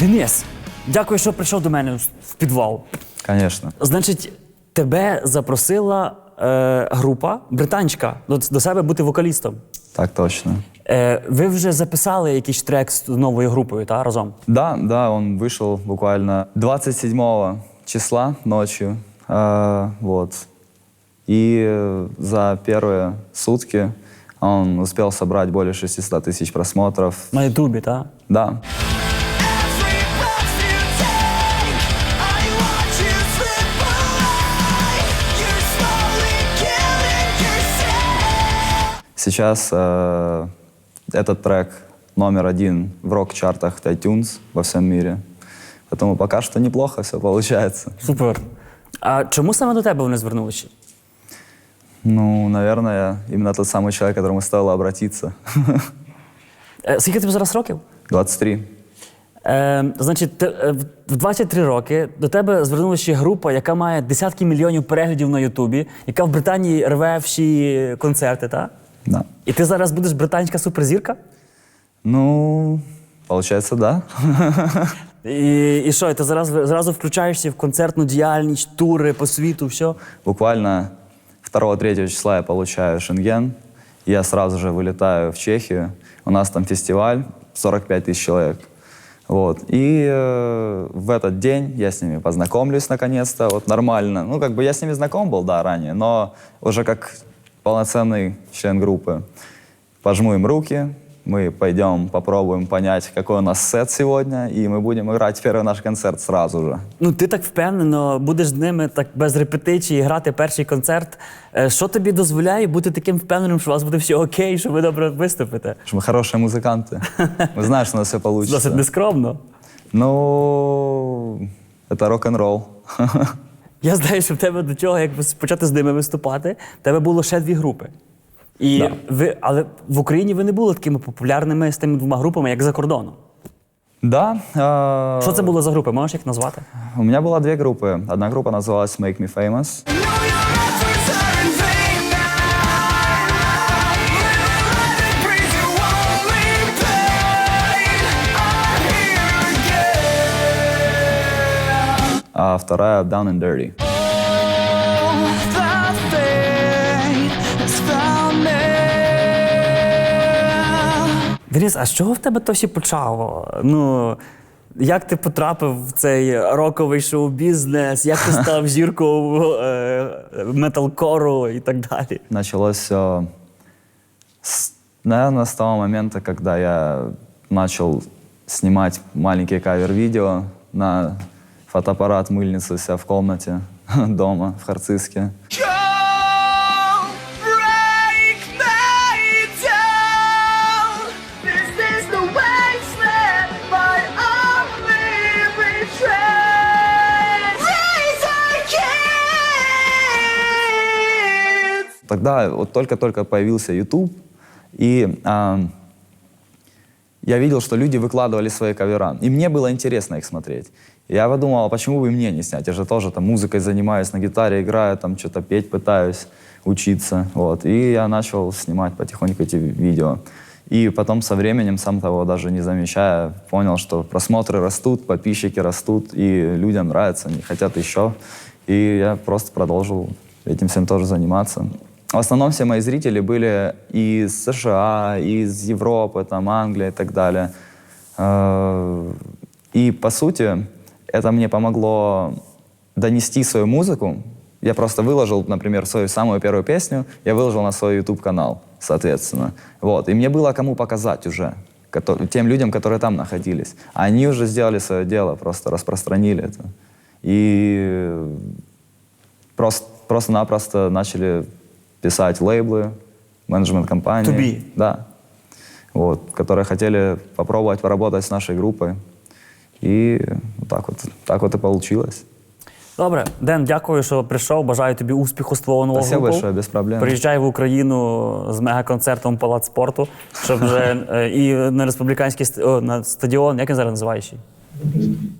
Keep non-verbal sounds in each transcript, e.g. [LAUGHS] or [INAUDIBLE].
Денис, дякую, що прийшов до мене в підвал. Конечно. Значить, тебе запросила е, група британська до, до себе бути вокалістом. Так точно. Е, ви вже записали якийсь трек з новою групою, та разом? Да, да, он вышел буквально 27 числа ночью. э, вот. И э, за первые сутки он успел собрать более 600 тысяч просмотров. На Ютубі, та? Да, сейчас э, этот трек номер один в рок-чартах iTunes во всем мире. Поэтому пока что неплохо все получается. Супер. А чому саме до тебе вони звернулися? Ну, наверное, именно тот самый человек, к которому стоило обратиться. Е, [LAUGHS] скільки тобі зараз років? 23. Е, значить, ти, е, в 23 роки до тебе звернулася група, яка має десятки мільйонів переглядів на Ютубі, яка в Британії рве всі концерти, та? Да. І ти зараз будеш британська суперзірка? Ну, получается, да. І, і що, і ти зараз зразу включаєшся в концертну діяльність, тури по світу, все? Буквально 2-3 числа я получаю шенген. Я сразу же вылетаю в Чехию. У нас там фестиваль, 45 тысяч человек. Вот. И э, в этот день я с ними познакомлюсь наконец-то, вот нормально. Ну, как бы я с ними знаком был, да, ранее, но уже как полноценный член группы. Пожму им руки, мы пойдем попробуем понять, какой у нас сет сегодня, и мы будем играть первый наш концерт сразу же. Ну, ти так впевнено будеш з ними так без репетиції грати перший концерт. Е, Що тобі дозволяє бути таким впевненим, що у вас буде все окей, що ви добре виступите? [LAUGHS] Что мы хорошие музыканты. Мы знаем, что у нас все получится. Досить нескромно. Ну, это рок-н-ролл. [LAUGHS] Я знаю, що в тебе до цього, як почати з ними виступати, в тебе було ще дві групи. І Да. ви, але в Україні ви не були такими популярними з тими двома групами, як за кордоном. Да. э, Що це було за групи? Можеш їх назвати? У меня было две группы. Одна группа называлась Make Me Famous. Know your efforts are in vain now. Let it breathe you only pain. I'm here again. А вторая Down and Dirty. Денис, а з чого в тебе то всі почало? Ну, як ти потрапив в цей роковий шоу-бізнес, як ти став [LAUGHS] зіркою е, металкору і так далі? Началось все, с, наверное, с того момента, когда я начал снимать маленькие кавер-видео на фотоаппарат мыльницу у себя в комнате [LAUGHS] дома в Харциске. Тогда вот только-только появился YouTube, и а, я видел, что люди выкладывали свои кавера, и мне было интересно их смотреть. Я подумал, а почему бы мне не снять? Я же тоже там музыкой занимаюсь, на гитаре играю, там что-то петь пытаюсь, учиться. Вот. И я начал снимать потихоньку эти видео. И потом со временем, сам того даже не замечая, понял, что просмотры растут, подписчики растут, и людям нравится, они хотят еще. И я просто продолжил этим всем тоже заниматься. В основном все мои зрители были из США, из Европы, там, Англия и так далее. Э, И, по сути, это мне помогло донести свою музыку. Я просто выложил, например, свою самую первую песню, я выложил на свой YouTube-канал, соответственно. Вот. И мне было кому показать уже, тем людям, которые там находились. Они уже сделали свое дело, просто распространили это. И просто, просто-напросто начали писать лейблы, менеджмент компании. Тобі? Да. Вот, которые хотели попробовать поработать с нашей группой. И вот так вот, так вот и получилось. Добре, Ден, дякую, що прийшов. Бажаю тобі успіху з твого нового Спасибо групу. большое, без проблем. Приїжджай в Україну з мегаконцертом Палац спорту, щоб вже [LAUGHS] е, і на республіканський о, на стадіон, як він зараз називається?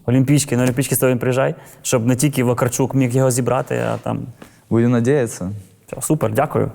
Олімпійський, на Олімпійський стадіон приїжджай, щоб не тільки Вакарчук міг його зібрати, а там. Будем надеяться. Все, супер, дякую.